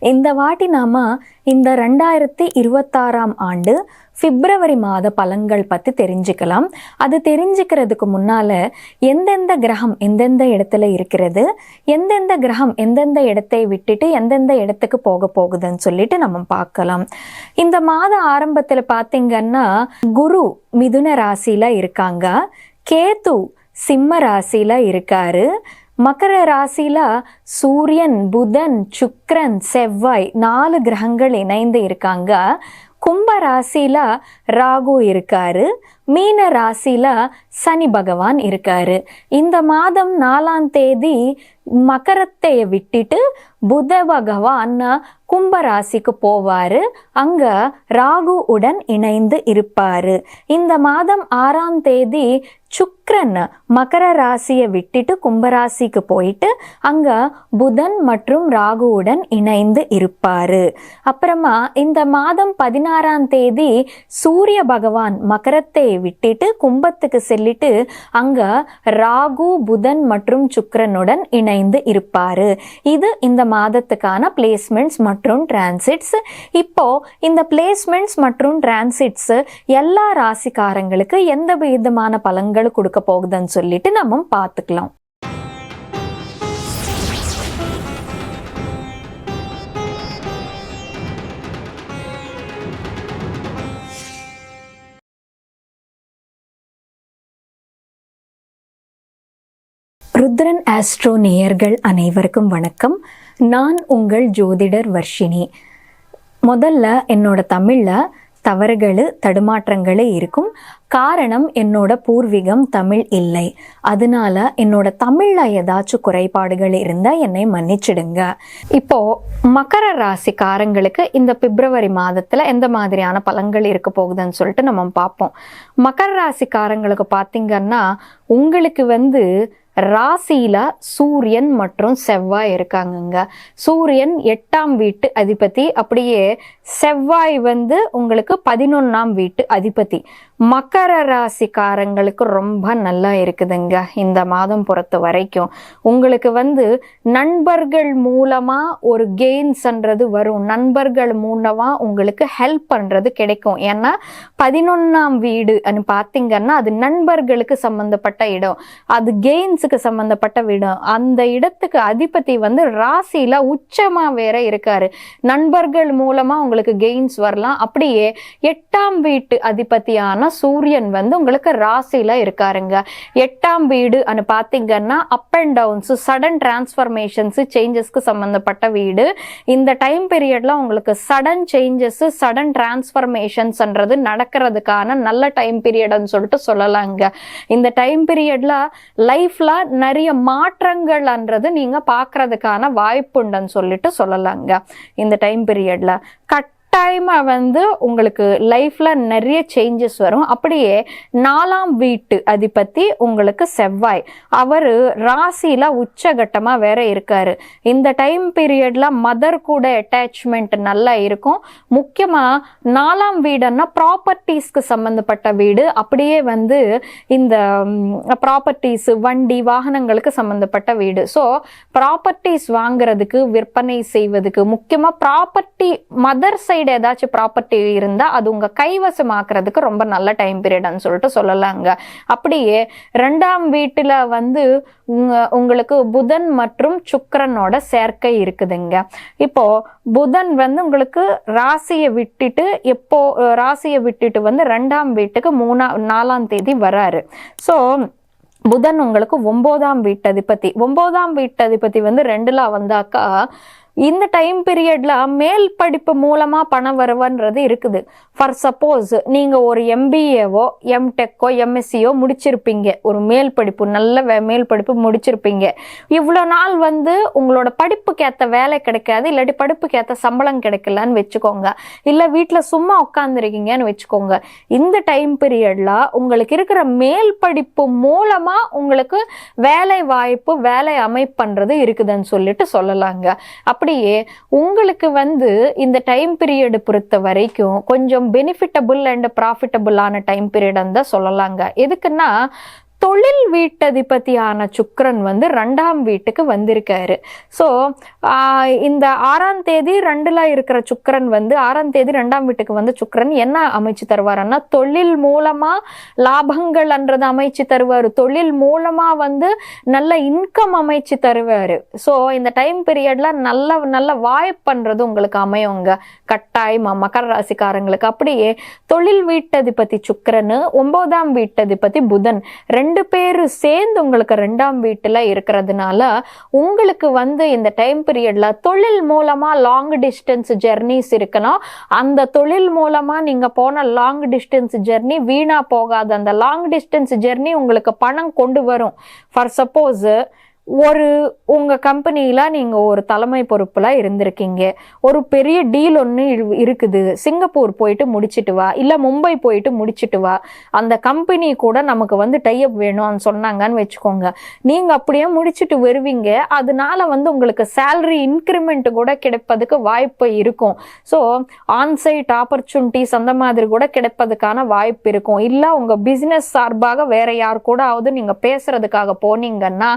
இந்த வாட்டி நாம இந்த ரெண்டாயிரத்தி இருபத்தாறாம் ஆண்டு பிப்ரவரி மாத பலன்கள் பற்றி தெரிஞ்சுக்கலாம். அது தெரிஞ்சுக்கிறதுக்கு முன்னால எந்தெந்த கிரகம் எந்தெந்த இடத்துல இருக்கிறது எந்தெந்த கிரகம் எந்தெந்த இடத்தை விட்டுட்டு எந்தெந்த இடத்துக்கு போக போகுதுன்னு சொல்லிட்டு நம்ம பார்க்கலாம். இந்த மாத ஆரம்பத்தில் பார்த்தீங்கன்னா குரு மிதுன ராசியில் இருக்காங்க. கேத்து சிம்ம ராசியில் இருக்காரு. மகர ராசியில சூரியன் புதன் சுக்ரன் செவ்வாய் நாலு கிரகங்கள் இணைந்து இருக்காங்க. கும்ப ராசியில ராகு இருக்காரு. மீன ராசியில சனி பகவான் இருக்காரு. இந்த மாதம் நாலாம் தேதி மகரத்தை விட்டுட்டு புத பகவான் கும்ப ராசிக்கு போவாரு. அங்க ராகு உடன் இணைந்து இருப்பாரு. இந்த மாதம் ஆறாம் தேதி சுக்ரன் மகர ராசியை விட்டுட்டு கும்பராசிக்கு போயிட்டு அங்க புதன் மற்றும் ராகுவுடன் இணைந்து இருப்பாரு. அப்புறமா இந்த மாதம் பதினாறாம் தேதி சூரிய பகவான் மகரத்தை விட்டுட்டு கும்பத்துக்கு செல்லிட்டு அங்க ராகு புதன் மற்றும் சுக்கரனுடன் இணைந்து இருப்பாரு. இது இந்த மாதத்துக்கான பிளேஸ்மெண்ட்ஸ் மற்றும் டிரான்சிட்ஸ் இப்போ இந்த பிளேஸ்மெண்ட்ஸ் மற்றும் டிரான்சிட்ஸ் எல்லா ராசிக்காரங்களுக்கு எந்த விதமான பலன்கள் கொடுக்க போகுதுன்னு சொல்லிட்டு நம்ம பார்த்துக்கலாம். ருத்ரன் ஆஸ்ட்ரோ நேயர்கள் அனைவருக்கும் வணக்கம். நான் உங்கள் ஜோதிடர் வர்ஷினி. முதல்ல என்னோட தமிழில் தவறுகள் தடுமாற்றங்களே இருக்கும். காரணம் என்னோட பூர்வீகம் தமிழ் இல்லை. அதனால என்னோட தமிழில் ஏதாச்சும் குறைபாடுகள் இருந்தால் என்னை மன்னிச்சிடுங்க. இப்போ மகர ராசிக்காரங்களுக்கு இந்த பிப்ரவரி மாதத்தில் எந்த மாதிரியான பலன்கள் இருக்க போகுதுன்னு சொல்லிட்டு நம்ம பார்ப்போம். மகர ராசிக்காரங்களுக்கு பார்த்தீங்கன்னா உங்களுக்கு வந்து ராசியில் சூரியன் மற்றும் செவ்வாய் இருக்காங்கங்க. சூரியன் எட்டாம் வீட்டு அதிபதி. அப்படியே செவ்வாய் வந்து உங்களுக்கு பதினொன்றாம் வீட்டு அதிபதி. மகர ராசிக்காரங்களுக்கு ரொம்ப நல்லா இருக்குதுங்க இந்த மாதம் பொறுத்த வரைக்கும். உங்களுக்கு வந்து நண்பர்கள் மூலமா ஒரு கெயின்ஸ்ன்றது வரும். நண்பர்கள் மூலமா உங்களுக்கு ஹெல்ப் பண்றது கிடைக்கும். ஏன்னா பதினொன்றாம் வீடு பார்த்தீங்கன்னா அது நண்பர்களுக்கு சம்மந்தப்பட்ட இடம். அது கெயின்ஸுக்கு சம்பந்தப்பட்ட வீடும் அந்த இடத்துக்கு அதிபதி வந்து ராசியில உச்சமா வேற இருக்காரு. நண்பர்கள் மூலமா உங்களுக்கு கெயின்ஸ் வரலாம். அப்படியே எட்டாம் வீட்டு அதிபதியான சூரியன் வந்து உங்களுக்கு ராசியில இருக்காருங்க. எட்டாம் வீடு அனு பார்த்தீங்கன்னா up and downs sudden transformations சேஞ்சஸ்க்கு சம்பந்தப்பட்ட வீடு. இந்த டைம் பீரியட்ல உங்களுக்கு சடன் சேஞ்சஸ் சடன் டிரான்ஸ்ஃபர்மேஷன்ஸ்ன்றது நடக்கிறதுக்கான நல்ல டைம் பீரியட்னு சொல்லிட்டு சொல்லலாங்க. இந்த டைம் பீரியட்ல லைஃப்ல நிறைய மாற்றங்கள்ன்றது நீங்க பார்க்கறதுக்கான வாய்ப்புண்டுன்னு சொல்லிட்டு சொல்லலாங்க. இந்த டைம் பீரியட்ல கட் கட்டாயமாக வந்து உங்களுக்கு லைஃப்பில் நிறைய சேஞ்சஸ் வரும். அப்படியே நாலாம் வீட்டு அதிபதி உங்களுக்கு செவ்வாய். அவர் ராசியில் உச்சகட்டமாக வேற இருக்காரு. இந்த டைம் பீரியடில் மதர் கூட அட்டாச்மெண்ட் நல்லா இருக்கும். முக்கியமாக நாலாம் வீடுன்னா ப்ராப்பர்ட்டிஸ்க்கு சம்மந்தப்பட்ட வீடு. அப்படியே வந்து இந்த ப்ராப்பர்ட்டிஸ் வண்டி வாகனங்களுக்கு சம்மந்தப்பட்ட வீடு. ஸோ ப்ராப்பர்ட்டிஸ் வாங்குறதுக்கு விற்பனை செய்வதுக்கு முக்கியமாக ப்ராப்பர்ட்டி மதர் சைடு சைடு ஏதாச்சும் ப்ராப்பர்ட்டி இருந்தால் அது உங்கள் கைவசமாக்குறதுக்கு ரொம்ப நல்ல டைம் பீரியட்னு சொல்லிட்டு சொல்லலாங்க. அப்படியே ரெண்டாம் வீட்டில் வந்து உங்களுக்கு புதன் மற்றும் சுக்கரனோட சேர்க்கை இருக்குதுங்க. இப்போ புதன் வந்து உங்களுக்கு ராசியை விட்டுட்டு எப்போ ராசியை விட்டுட்டு வந்து ரெண்டாம் வீட்டுக்கு மூணா நாலாம் தேதி வராரு. ஸோ புதன் உங்களுக்கு ஒன்பதாம் வீட்டதிபதி. ஒன்பதாம் வீட்டதிபதி வந்து ரெண்டுல வந்தாக்கா இந்த டைம் பீரியட்ல மேல் படிப்பு மூலமா பண வரவுன்றது இருக்குது. ஃபார் சப்போஸ் நீங்க ஒரு எம்பிஏவோ எம்டெக்கோ எம்எஸ்சியோ முடிச்சிருப்பீங்க. ஒரு மேல் படிப்பு நல்ல மேல் படிப்பு முடிச்சிருப்பீங்க. இவ்வளோ நாள் வந்து உங்களோட படிப்புக்கு ஏற்ற வேலை கிடைக்காது இல்லாட்டி படிப்புக்கு ஏற்ற சம்பளம் கிடைக்கலன்னு வச்சுக்கோங்க. இல்லை வீட்டில் சும்மா உட்காந்துருக்கீங்கன்னு வச்சுக்கோங்க. இந்த டைம் பீரியட்ல உங்களுக்கு இருக்கிற மேல் படிப்பு மூலமா உங்களுக்கு வேலை வாய்ப்பு வேலை அமைப்புன்றது இருக்குதுன்னு சொல்லிட்டு சொல்லலாங்க. அப்படி அப்படியே உங்களுக்கு வந்து இந்த டைம் பீரியடு பொறுத்த வரைக்கும் கொஞ்சம் பெனிஃபிட்டபுள் அண்ட் ப்ராஃபிட்டபுளான டைம் பீரியட் தான் சொல்லலாங்க. எதுக்குன்னா தொழில் வீட்டதிபதியான சுக்கரன் வந்து ரெண்டாம் வீட்டுக்கு வந்திருக்காரு. ஸோ இந்த ஆறாம் தேதி ரெண்டுல இருக்கிற சுக்கரன் வந்து ஆறாம் தேதி ரெண்டாம் வீட்டுக்கு வந்து சுக்கரன் என்ன அமைச்சு தருவாருன்னா தொழில் மூலமா லாபங்கள்ன்றது அமைச்சு தருவார். தொழில் மூலமா வந்து நல்ல இன்கம் அமைச்சு தருவாரு. ஸோ இந்த டைம் பீரியட்ல நல்ல நல்ல வாய்ப்புன்றது உங்களுக்கு அமையுங்க. கட்டாயமா மகர ராசிக்காரங்களுக்கு. அப்படியே தொழில் வீட்டதிபதி சுக்கரன் ஒன்பதாம் வீட்டதிபதி புதன். ரெண்டு ரெண்டு பேரும் சேர்ந்து உங்களுக்கு ரெண்டாம் வீட்டில் இருக்கிறதுனால உங்களுக்கு வந்து இந்த டைம் பீரியடில் தொழில் மூலமாக லாங் டிஸ்டன்ஸ் ஜெர்னிஸ் இருக்கணும் அந்த தொழில் மூலமாக நீங்கள் போன லாங் டிஸ்டன்ஸ் ஜெர்னி வீணாக போகாது அந்த லாங் டிஸ்டன்ஸ் ஜெர்னி உங்களுக்கு பணம் கொண்டு வரும். ஃபார் சப்போஸ் ஒரு உங்கள் கம்பெனியில் நீங்கள் ஒரு தலைமை பொறுப்பில் இருந்திருக்கீங்க. ஒரு பெரிய டீல் ஒன்று இருக்குது. சிங்கப்பூர் போயிட்டு முடிச்சுட்டு வா. இல்லை மும்பை போயிட்டு முடிச்சுட்டு வா. அந்த கம்பெனி கூட நமக்கு வந்து டைப் வேணும்னு சொன்னாங்கன்னு வச்சுக்கோங்க. நீங்கள் அப்படியே முடிச்சிட்டு வருவீங்க. அதனால வந்து உங்களுக்கு சேலரி இன்க்ரிமெண்ட் கூட கிடைப்பதுக்கு வாய்ப்பு இருக்கும். ஸோ ஆன்சைட் ஆப்பர்ச்சுனிட்டிஸ் அந்த மாதிரி கூட கிடைப்பதுக்கான வாய்ப்பு இருக்கும். இல்லை உங்கள் பிஸ்னஸ் சார்பாக வேற யார் கூட ஆகுது நீங்கள் பேசுகிறதுக்காக போனீங்கன்னா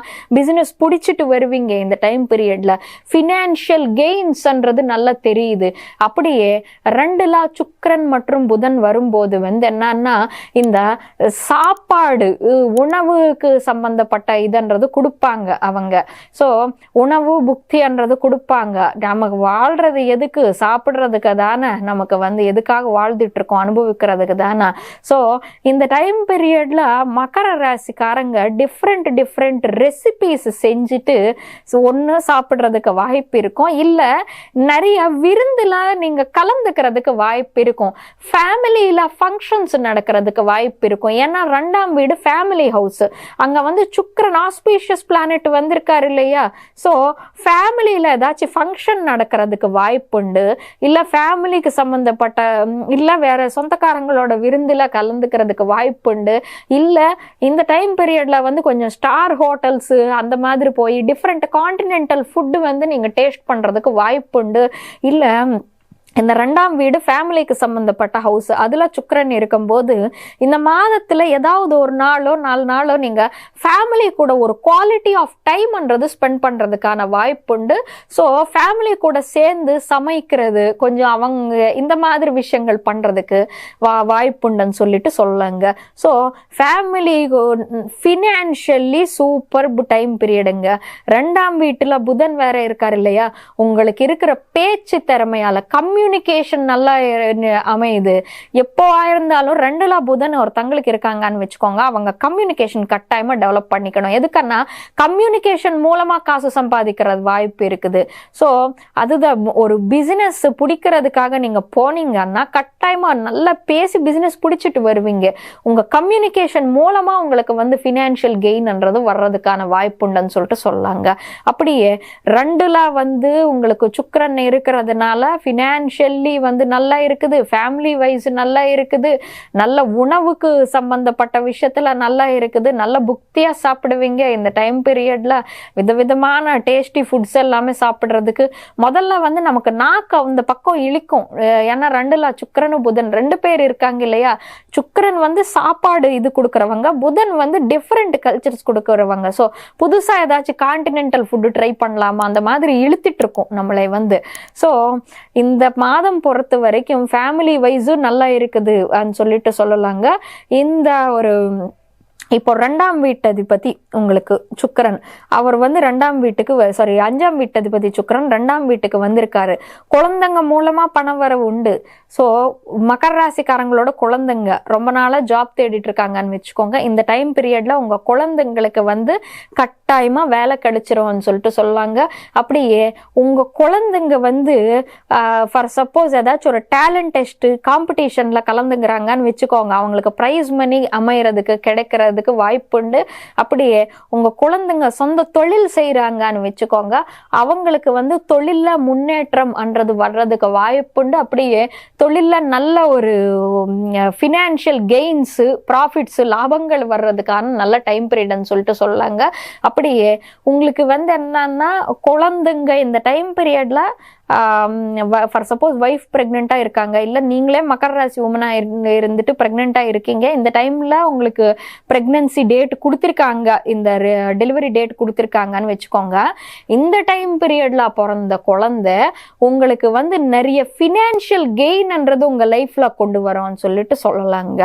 பிசினஸ் பிஸ்னஸ் பிடிச்சிட்டு வருவீங்க இந்த டைம் பீரியட்ல ஃபினான்ஷியல் கெயின்ஸ்ன்றது நல்லா தெரியுது. அப்படியே ரெண்டுலா சுக்கரன் மற்றும் புதன் வரும்போது வந்து என்னன்னா இந்த சாப்பாடு உணவுக்கு சம்பந்தப்பட்ட இதுன்றது கொடுப்பாங்க அவங்க. ஸோ உணவு புக்தின்றது கொடுப்பாங்க. நமக்கு வாழ்றது எதுக்கு? சாப்பிட்றதுக்கு தானே நமக்கு வந்து எதுக்காக வாழ்ந்துட்டு இருக்கோம் அனுபவிக்கிறதுக்கு தானே. ஸோ இந்த டைம் பீரியட்ல மகர ராசிக்காரங்க டிஃப்ரெண்ட் டிஃப்ரெண்ட் ரெசிபிஸ் செஞ்சுட்டு ஒன்று சாப்பிட்றதுக்கு வாய்ப்பு இருக்கும். இல்லை நிறைய விருந்தில் நீங்கள் கலந்துக்கிறதுக்கு வாய்ப்பு இருக்கும். ஃபேமிலியில் ஃபங்க்ஷன்ஸ் நடக்கிறதுக்கு வாய்ப்பு இருக்கும். ஏன்னா ரெண்டாம் வீடு ஃபேமிலி ஹவுஸ் அங்கே வந்து சுக்கரன் ஆஸ்பீஷியஸ் பிளானட் வந்திருக்காரு இல்லையா? ஸோ ஃபேமிலியில் ஏதாச்சும் ஃபங்க்ஷன் நடக்கிறதுக்கு வாய்ப்புண்டு இல்லை ஃபேமிலிக்கு சம்மந்தப்பட்ட இல்லை வேற சொந்தக்காரங்களோட விருந்தில் கலந்துக்கிறதுக்கு வாய்ப்புண்டு இல்லை இந்த டைம் பீரியடில் வந்து கொஞ்சம் ஸ்டார் ஹோட்டல்ஸு அந்த மாதிரி போய் டிஃப்ரெண்ட் காண்டினென்டல் ஃபுட்டு வந்து நீங்கள் டேஸ்ட் பண்ணுறதுக்கு வாய்ப்புண்டு. இல்லை இந்த ரெண்டாம் வீடு ஃபேமிலிக்கு சம்மந்தப்பட்ட ஹவுஸ் அதில் சுக்கரன் இருக்கும்போது இந்த மாதத்தில் ஏதாவது ஒரு நாளோ நாலு நாளோ நீங்கள் ஃபேமிலி கூட ஒரு குவாலிட்டி ஆஃப் டைம்ன்றது ஸ்பெண்ட் பண்ணுறதுக்கான வாய்ப்புண்டு ஸோ ஃபேமிலி கூட சேர்ந்து சமைக்கிறது கொஞ்சம் அவங்க இந்த மாதிரி விஷயங்கள் பண்ணுறதுக்கு வா வாய்ப்புண்டுன்னு சொல்லிட்டு சொல்லுங்க. So family financially super time பீரியடுங்க ரெண்டாம் வீட்டில் புதன் வேற இருக்கார் இல்லையா? உங்களுக்கு இருக்கிற பேச்சு திறமையால் கம்மி கம்யூனிகேஷன் நல்லா அமையுது. எப்போ இருந்தாலும் ரெண்டுல புதன் ஒருத்தங்களுக்கு இருக்காங்கன்னு வச்சுக்கோங்க. அவங்க கம்யூனிகேஷன் கட்டாயமா டெவலப் பண்ணிக்கணும். எதுக்குன்னா கம்யூனிகேஷன் மூலமா காசு சம்பாதிக்கிறது வாய்ப்பு இருக்குது. ஸோ அதுதான் ஒரு பிசினஸ் பிடிக்கிறதுக்காக நீங்க போனீங்கன்னா கட்டாயமா நல்லா பேசி பிசினஸ் பிடிச்சிட்டு வருவீங்க. உங்க கம்யூனிகேஷன் மூலமா உங்களுக்கு வந்து ஃபினான்ஷியல் கெயின்ன்றது வர்றதுக்கான வாய்ப்புண்டுன்னு சொல்லிட்டு சொல்லாங்க. அப்படியே ரெண்டுல வந்து உங்களுக்கு சுக்கரன் இருக்கிறதுனால ஃபினான்ஷியல் ஃபினான்ஷியல்லி வந்து நல்லா இருக்குது ஃபேமிலி வைஸ் நல்லா இருக்குது நல்ல உணவுக்கு சம்பந்தப்பட்ட விஷயத்தில் நல்லா இருக்குது நல்ல புக்தியாக சாப்பிடுவீங்க. இந்த டைம் பீரியடில் விதவிதமான டேஸ்டி ஃபுட்ஸ் எல்லாமே சாப்பிட்றதுக்கு முதல்ல வந்து நமக்கு நாக்கு அந்த பக்கம் இழிக்கும். ஏன்னா ரெண்டுல சுக்கரனும் புதன் ரெண்டு பேர் இருக்காங்க இல்லையா? சுக்கரன் வந்து சாப்பாடு இது கொடுக்குறவங்க புதன் வந்து டிஃப்ரெண்ட் கல்ச்சர்ஸ் கொடுக்குறவங்க. ஸோ புதுசாக ஏதாச்சும் கான்டினென்டல் ஃபுட்டு ட்ரை பண்ணலாமா? அந்த மாதிரி இழுத்துட்டு இருக்கும் நம்மளை வந்து. ஸோ இந்த மாதம் பொறுத்த வரைக்கும் ஃபேமிலி வைஸும் நல்லா இருக்குது சொல்லிட்டு சொல்லலாங்க. இந்த ஒரு இப்போ ரெண்டாம் வீட்டதிபதி உங்களுக்கு சுக்கரன். அவர் வந்து ரெண்டாம் வீட்டுக்கு சாரி அஞ்சாம் வீட்டதிபதி சுக்கரன் ரெண்டாம் வீட்டுக்கு வந்திருக்காரு. குழந்தைங்க மூலமா பணம் வரவு உண்டு. ஸோ மகர ராசிக்காரங்களோட குழந்தைங்க ரொம்ப நாளாக ஜாப் தேடிட்டு இருக்காங்கன்னு வச்சுக்கோங்க. இந்த டைம் பீரியட்ல உங்க குழந்தைங்களுக்கு வந்து கட்டாயமா வேலை கிடைச்சிரும்னு சொல்லிட்டு சொல்லாங்க. அப்படியே உங்க குழந்தைங்க வந்து ஃபார் சப்போஸ் ஏதாச்சும் ஒரு டேலண்ட் டெஸ்ட்டு காம்படிஷன்ல கலந்துங்கிறாங்கன்னு வச்சுக்கோங்க. அவங்களுக்கு ப்ரைஸ் மணி அமையிறதுக்கு கிடைக்கிறதுக்கு வாய்ப்புண்டு அப்படியே உங்க குழந்தைங்க சொந்த தொழில் செய்யறாங்கன்னு வச்சுக்கோங்க. அவங்களுக்கு வந்து தொழில முன்னேற்றம் அன்றது வர்றதுக்கு வாய்ப்புண்டு அப்படியே தொழில நல்ல ஒரு ஃபினான்ஷியல் கெயின்ஸு ப்ராஃபிட்ஸு லாபங்கள் வர்றதுக்கான நல்ல டைம் பீரியட்னு சொல்லிட்டு சொல்லாங்க. அப்படியே உங்களுக்கு வந்து என்னன்னா குழந்தைங்க இந்த டைம் பீரியடில் ஃபார் சப்போஸ் ஒய்ஃப் ப்ரெக்னெண்ட்டாக இருக்காங்க இல்லை நீங்களே மக்கர ராசி உமனாக இருந்துட்டு ப்ரெக்னெண்ட்டாக இருக்கீங்க இந்த டைமில் உங்களுக்கு ப்ரெக்னென்சி டேட் கொடுத்துருக்காங்க இந்த டெலிவரி டேட் கொடுத்துருக்காங்கன்னு வச்சுக்கோங்க இந்த டைம் பீரியடில் பிறந்த குழந்தை உங்களுக்கு வந்து நிறைய ஃபினான்ஷியல் கெயின்ன்றது உங்கள் லைஃப்பில் கொண்டு வரோம்னு சொல்லிட்டு சொல்லலாங்க.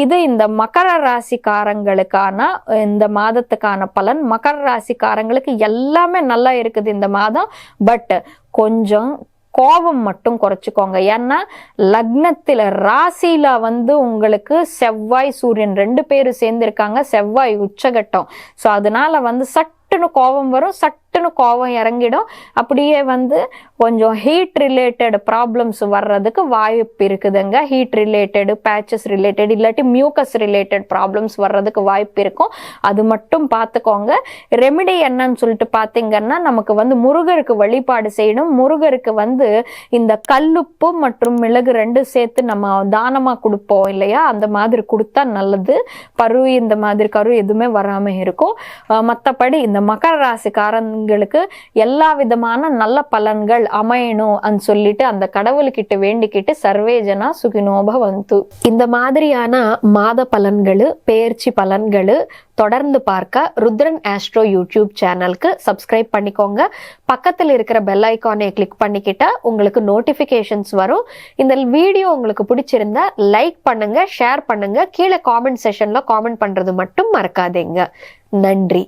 இது இந்த மகர ராசிக்காரங்களுக்கான இந்த மாதத்துக்கான பலன். மகர ராசிக்காரங்களுக்கு எல்லாமே நல்லா இருக்குது இந்த மாதம் பட் கொஞ்சம் கோபம் மட்டும் குறைச்சிக்கோங்க. ஏன்னா லக்னத்தில் ராசியில் வந்து உங்களுக்கு செவ்வாய் சூரியன் ரெண்டு பேரும் சேர்ந்துருக்காங்க. செவ்வாய் உச்சகட்டம். ஸோ அதனால வந்து சட்டுன்னு கோபம் வரும் சட்டுன்னு கோபம் இறங்கிடும். அப்படியே வந்து கொஞ்சம் ஹீட் ரிலேட்டட் ப்ராப்ளம்ஸ் வர்றதுக்கு வாய்ப்பு இருக்குதுங்க. ஹீட் ரிலேட்டடு பேச்சஸ் ரிலேட்டட் இல்லாட்டி மியூக்கஸ் ரிலேட்டட் ப்ராப்ளம்ஸ் வர்றதுக்கு வாய்ப்பு இருக்கும். அது மட்டும் பார்த்துக்கோங்க ரெமிடி என்னன்னு சொல்லிட்டு பார்த்தீங்கன்னா நமக்கு வந்து முருகருக்கு வழிபாடு செய்யணும். முருகருக்கு வந்து இந்த கல்லுப்பு மற்றும் மிளகு ரெண்டு சேர்த்து நம்ம தானமாக கொடுப்போம் இல்லையா? அந்த மாதிரி கொடுத்தா நல்லது. பரு இந்த மாதிரி கரு எதுவுமே வராமல் இருக்கும். மற்றபடி இந்த மகர ராசிக்காரங்களுக்கு எல்லா விதமான நல்ல பலன்கள் அமையணும் சொல்லிட்டு அந்த கடவுள்கிட்ட வேண்டிக்கிட்டு சர்வேஜனா சுகினோப வந்து இந்த மாதிரியான மாத பலன்கள் பெயர்ச்சி பலன்கள் தொடர்ந்து பார்க்க ருத்ரன் ஆஸ்ட்ரோ யூடியூப் சேனலுக்கு சப்ஸ்கிரைப் பண்ணிக்கோங்க. பக்கத்தில் இருக்கிற பெல் ஐக்கானை கிளிக் பண்ணிக்கிட்டா உங்களுக்கு நோட்டிஃபிகேஷன்ஸ் வரும். இந்த வீடியோ உங்களுக்கு பிடிச்சிருந்தா லைக் பண்ணுங்க ஷேர் பண்ணுங்க. கீழே காமெண்ட் செஷன்ல காமெண்ட் பண்றது மட்டும் மறக்காதீங்க. நன்றி.